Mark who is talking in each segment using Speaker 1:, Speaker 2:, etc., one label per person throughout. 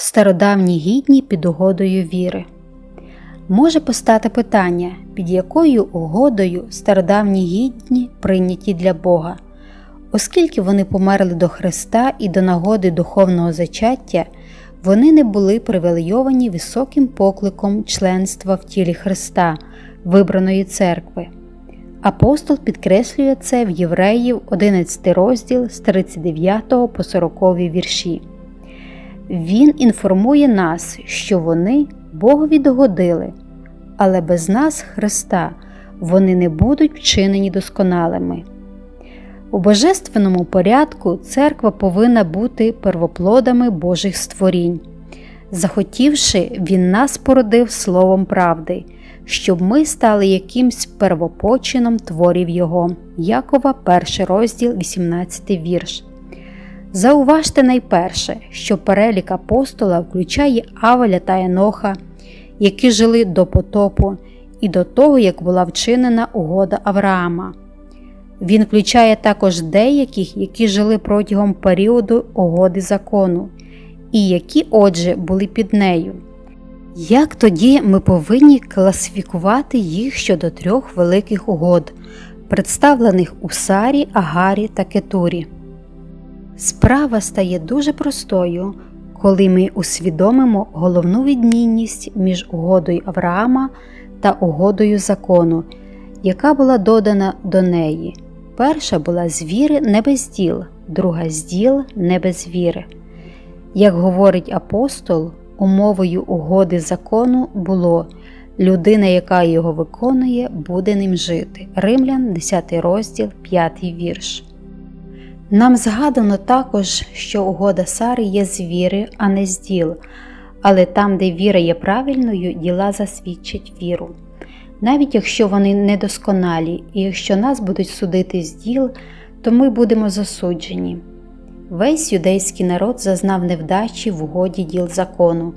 Speaker 1: Стародавні гідні під угодою віри. Може постати питання, під якою угодою стародавні гідні прийняті для Бога. Оскільки вони померли до Христа і до нагоди духовного зачаття, вони не були привілейовані високим покликом членства в тілі Христа, вибраної церкви. Апостол підкреслює це в Євреїв 11 розділ з 39 по 40 вірші. Він інформує нас, що вони Богові догодили, але без нас, Христа, вони не будуть вчинені досконалими. У божественному порядку церква повинна бути первоплодами Божих створінь. Захотівши, Він нас породив словом правди, щоб ми стали якимсь первопочином творів Його. Якова, 1 розділ, 18 вірш. Зауважте найперше, що перелік апостола включає Авеля та Еноха, які жили до потопу і до того, як була вчинена угода Авраама. Він включає також деяких, які жили протягом періоду угоди закону, і які, отже, були під нею. Як тоді ми повинні класифікувати їх щодо трьох великих угод, представлених у Сарі, Агарі та Кетурі? Справа стає дуже простою, коли ми усвідомимо головну відмінність між угодою Авраама та угодою закону, яка була додана до неї. Перша була з віри не без діл, друга з діл не без віри. Як говорить апостол, умовою угоди закону було людина, яка його виконує, буде ним жити. Римлян, 10 розділ, 5 вірш. Нам згадано також, що угода Сари є з віри, а не з діл, але там, де віра є правильною, діла засвідчать віру. Навіть якщо вони недосконалі, і якщо нас будуть судити з діл, то ми будемо засуджені. Весь юдейський народ зазнав невдачі в угоді діл закону,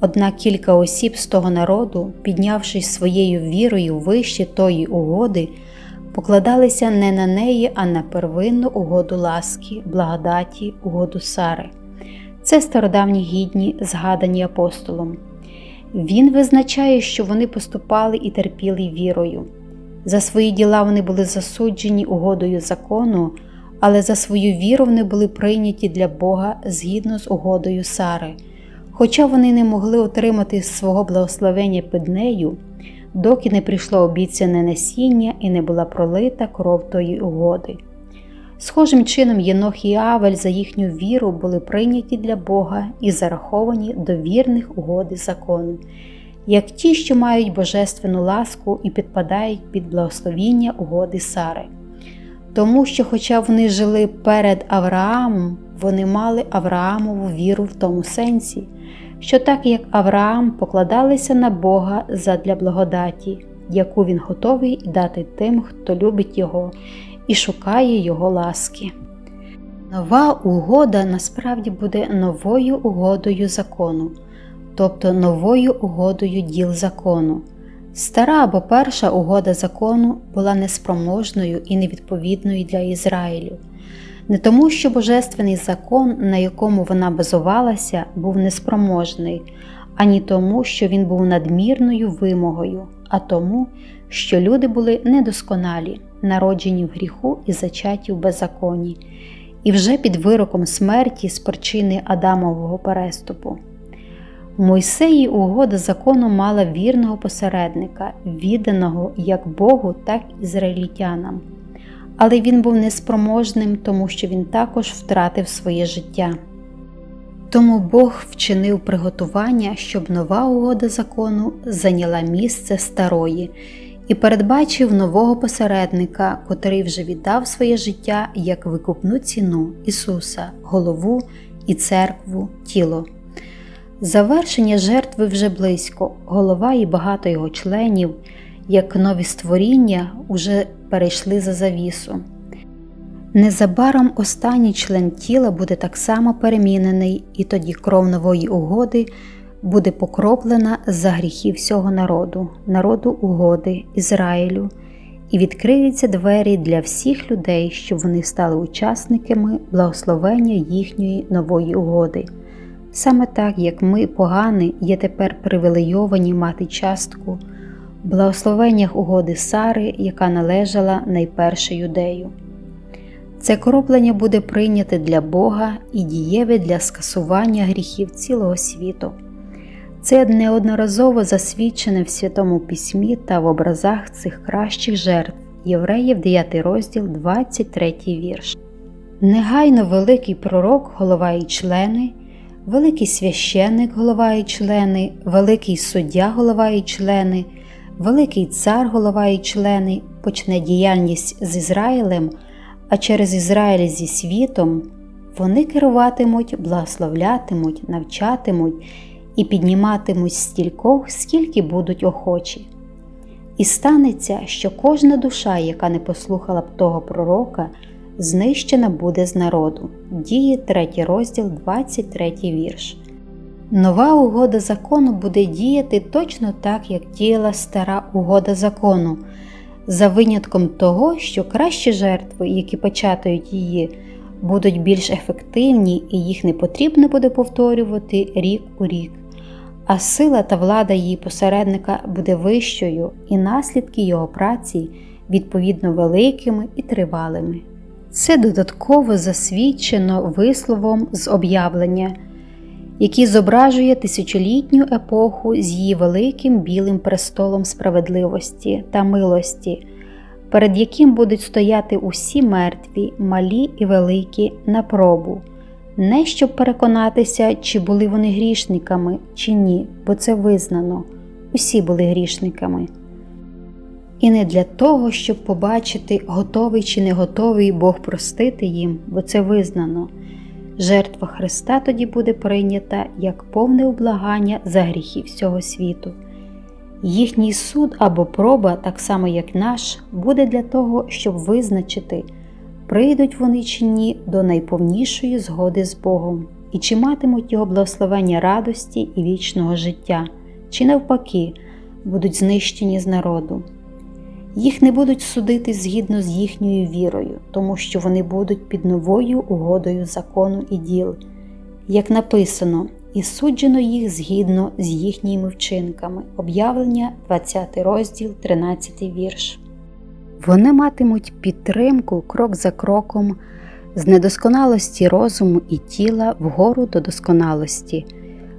Speaker 1: однак кілька осіб з того народу, піднявшись своєю вірою вище тої угоди, покладалися не на неї, а на первинну угоду ласки, благодаті, угоду Сари. Це стародавні гідні, згадані апостолом. Він визначає, що вони поступали і терпіли вірою. За свої діла вони були засуджені угодою закону, але за свою віру вони були прийняті для Бога згідно з угодою Сари. Хоча вони не могли отримати свого благословення під нею, доки не прийшло обіцяне насіння і не була пролита кров тої угоди. Схожим чином Єнох і Авель за їхню віру були прийняті для Бога і зараховані до вірних угоди закону, як ті, що мають божественну ласку і підпадають під благословіння угоди Сари. Тому що, хоча вони жили перед Авраамом, вони мали Авраамову віру в тому сенсі, що так як Авраам покладалися на Бога задля благодаті, яку він готовий дати тим, хто любить Його і шукає Його ласки. Нова угода насправді буде новою угодою закону, тобто новою угодою діл закону. Стара або перша угода закону була неспроможною і невідповідною для Ізраїлю, не тому, що Божественний закон, на якому вона базувалася, був неспроможний, ані тому, що він був надмірною вимогою, а тому, що люди були недосконалі, народжені в гріху і зачаті в беззаконні, і вже під вироком смерті з причини Адамового переступу. В Мойсеї угода закону мала вірного посередника, відданого як Богу, так і ізраїльтянам. Але він був неспроможним, тому що він також втратив своє життя. Тому Бог вчинив приготування, щоб нова угода закону зайняла місце старої, і передбачив нового посередника, котрий вже віддав своє життя як викупну ціну Ісуса, голову і церкву, тіло. Завершення жертви вже близько, голова і багато його членів, як нові створіння, уже перейшли за завісу. Незабаром останній член тіла буде так само перемінений, і тоді кров нової угоди буде покроплена за гріхи всього народу, народу угоди, Ізраїлю, і відкриються двері для всіх людей, щоб вони стали учасниками благословення їхньої нової угоди. Саме так, як ми, погані, є тепер привілейовані мати частку благословеннях угоди Сари, яка належала найперше юдею. Це кроплення буде прийняте для Бога і дієве для скасування гріхів цілого світу. Це неодноразово засвідчене в Святому Письмі та в образах цих кращих жертв Євреїв 9 розділ, 23 вірш. Негайно великий пророк, голова і члени, великий священник, голова і члени, великий суддя, голова і члени, великий цар, голова і члени почне діяльність з Ізраїлем, а через Ізраїль зі світом вони керуватимуть, благословлятимуть, навчатимуть і підніматимуть стількох, скільки будуть охочі. І станеться, що кожна душа, яка не послухала б того пророка, знищена буде з народу. Дії 3 розділ, 23 вірш. Нова угода закону буде діяти точно так, як діяла стара угода закону, за винятком того, що кращі жертви, які початують її, будуть більш ефективні і їх не потрібно буде повторювати рік у рік. А сила та влада її посередника буде вищою, і наслідки його праці відповідно великими і тривалими. Це додатково засвідчено висловом з об'явлення, який зображує тисячолітню епоху з її великим білим престолом справедливості та милості, перед яким будуть стояти усі мертві, малі і великі на пробу не щоб переконатися, чи були вони грішниками, чи ні, бо це визнано, усі були грішниками. І не для того, щоб побачити, готовий чи не готовий Бог простити їм, бо це визнано. Жертва Христа тоді буде прийнята як повне облагання за гріхи всього світу. Їхній суд або проба, так само як наш, буде для того, щоб визначити прийдуть вони чи ні до найповнішої згоди з Богом, і чи матимуть його благословення радості і вічного життя, чи навпаки, будуть знищені з народу. Їх не будуть судити згідно з їхньою вірою, тому що вони будуть під новою угодою закону і діл, як написано, і суджено їх згідно з їхніми вчинками. Об'явлення, 20 розділ, 13 вірш. Вони матимуть підтримку крок за кроком з недосконалості розуму і тіла вгору до досконалості,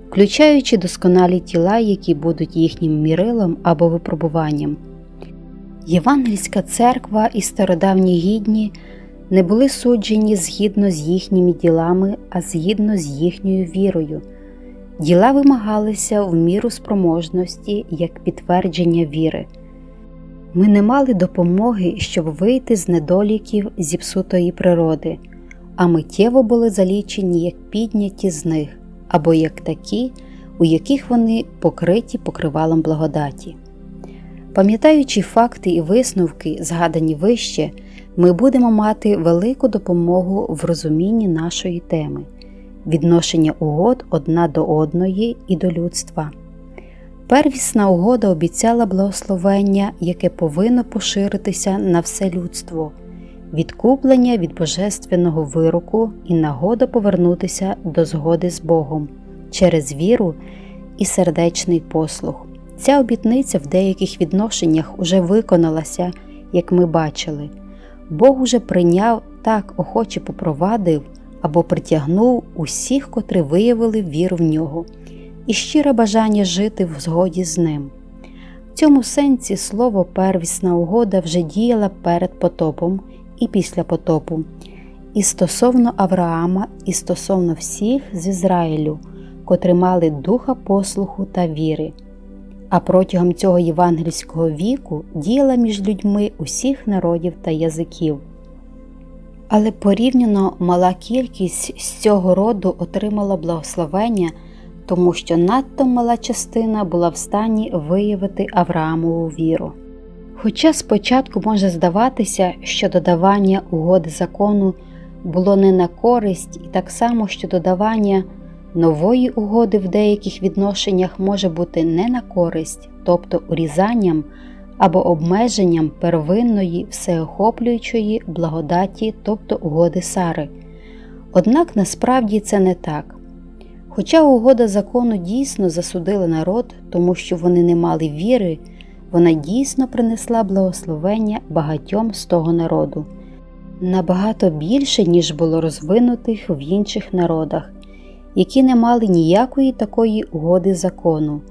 Speaker 1: включаючи досконалі тіла, які будуть їхнім мірилом або випробуванням. Євангельська церква і стародавні гідні не були суджені згідно з їхніми ділами, а згідно з їхньою вірою. Діла вимагалися в міру спроможності як підтвердження віри. Ми не мали допомоги, щоб вийти з недоліків зіпсутої природи, а миттєво були залічені як підняті з них, або як такі, у яких вони покриті покривалом благодаті. Пам'ятаючи факти і висновки, згадані вище, ми будемо мати велику допомогу в розумінні нашої теми, відношення угод одна до одної і до людства. Первісна угода обіцяла благословення, яке повинно поширитися на все людство, відкуплення від божественного вироку і нагода повернутися до згоди з Богом через віру і сердечний послух. Ця обітниця в деяких відношеннях уже виконалася, як ми бачили. Бог уже прийняв так охоче попровадив або притягнув усіх, котрі виявили віру в нього і щире бажання жити в згоді з ним. В цьому сенсі слово первісна угода вже діяла перед потопом і після потопу, і стосовно Авраама, і стосовно всіх з Ізраїлю, котрі мали духа послуху та віри. А протягом цього євангельського віку діяла між людьми усіх народів та язиків. Але порівняно мала кількість з цього роду отримала благословення тому що надто мала частина була в стані виявити Авраамову віру. Хоча спочатку може здаватися, що додавання угоди закону було не на користь, і так само, що додавання нової угоди в деяких відношеннях може бути не на користь, тобто урізанням або обмеженням первинної всеохоплюючої благодаті, тобто угоди Сари. Однак насправді це не так. Хоча угода закону дійсно засудила народ, тому що вони не мали віри, вона дійсно принесла благословення багатьом з того народу, набагато більше, ніж було розвинутих в інших народах, які не мали ніякої такої угоди закону,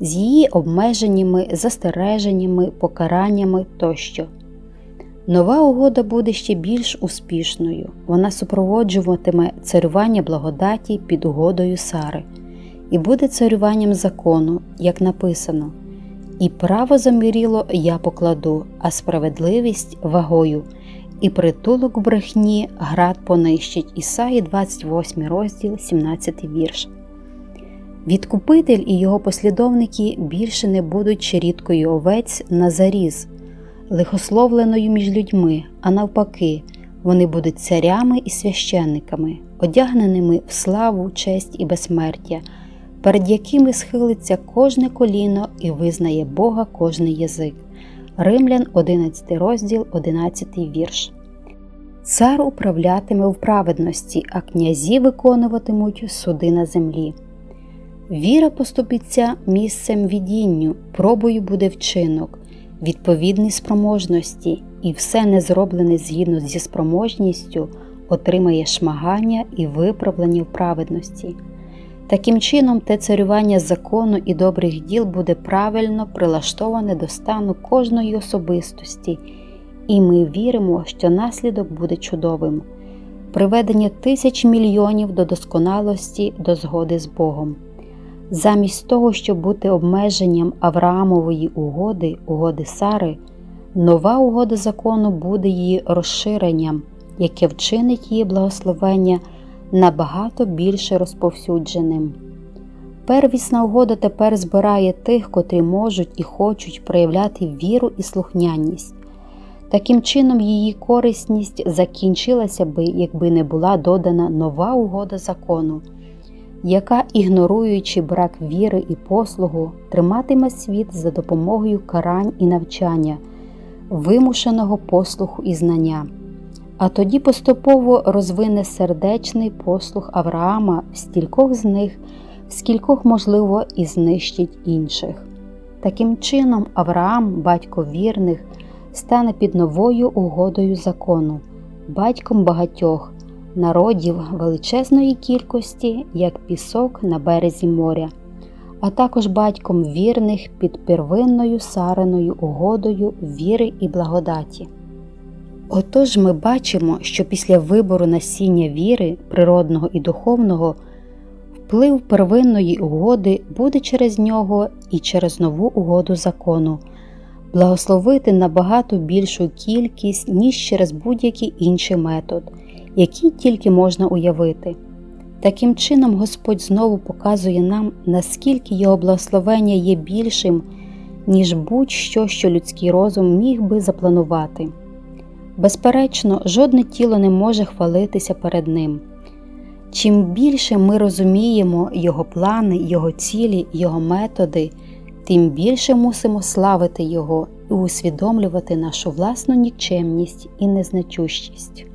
Speaker 1: з її обмеженнями, застереженнями, покараннями тощо. Нова угода буде ще більш успішною. Вона супроводжуватиме царювання благодаті під угодою Сари, і буде царюванням закону, як написано: І право заміріло я покладу, а справедливість вагою, і притулок брехні град понищить. Ісаї 28 розділ, 17 вірш. Відкупитель і його послідовники більше не будуть черідкою овець на заріз лихословленою між людьми, а навпаки, вони будуть царями і священниками, одягненими в славу, честь і безсмертя, перед якими схилиться кожне коліно і визнає Бога кожний язик. Римлян 11 розділ, 11 вірш. Цар управлятиме в праведності, а князі виконуватимуть суди на землі. Віра поступиться місцем відінню, пробою буде вчинок відповідний спроможності, і все не зроблене згідно зі спроможністю отримає шмагання і виправлення в праведності. Таким чином, те царювання закону і добрих діл буде правильно прилаштоване до стану кожної особистості, і ми віримо, що наслідок буде чудовим приведення тисяч мільйонів до досконалості, до згоди з Богом. Замість того, щоб бути обмеженням Авраамової угоди, угоди Сари, нова угода закону буде її розширенням, яке вчинить її благословення набагато більше розповсюдженим. Первісна угода тепер збирає тих, котрі можуть і хочуть проявляти віру і слухняність. Таким чином, її корисність закінчилася би, якби не була додана нова угода закону яка, ігноруючи брак віри і послугу, триматиме світ за допомогою карань і навчання, вимушеного послуху і знання, а тоді поступово розвине сердечний послух Авраама в стількох з них, в скількох, можливо, і знищить інших. Таким чином, Авраам, батько вірних, стане під новою угодою закону, батьком багатьох народів величезної кількості, як пісок на березі моря, а також батьком вірних під первинною сареною угодою віри і благодаті. Отож ми бачимо, що після вибору насіння віри, природного і духовного, вплив первинної угоди буде через нього і через нову угоду закону, благословити набагато більшу кількість, ніж через будь-який інший метод які тільки можна уявити. Таким чином, Господь знову показує нам, наскільки Його благословення є більшим, ніж будь-що, що людський розум міг би запланувати. Безперечно, жодне тіло не може хвалитися перед Ним. Чим більше ми розуміємо Його плани, Його цілі, Його методи, тим більше мусимо славити Його і усвідомлювати нашу власну нікчемність і незначущість.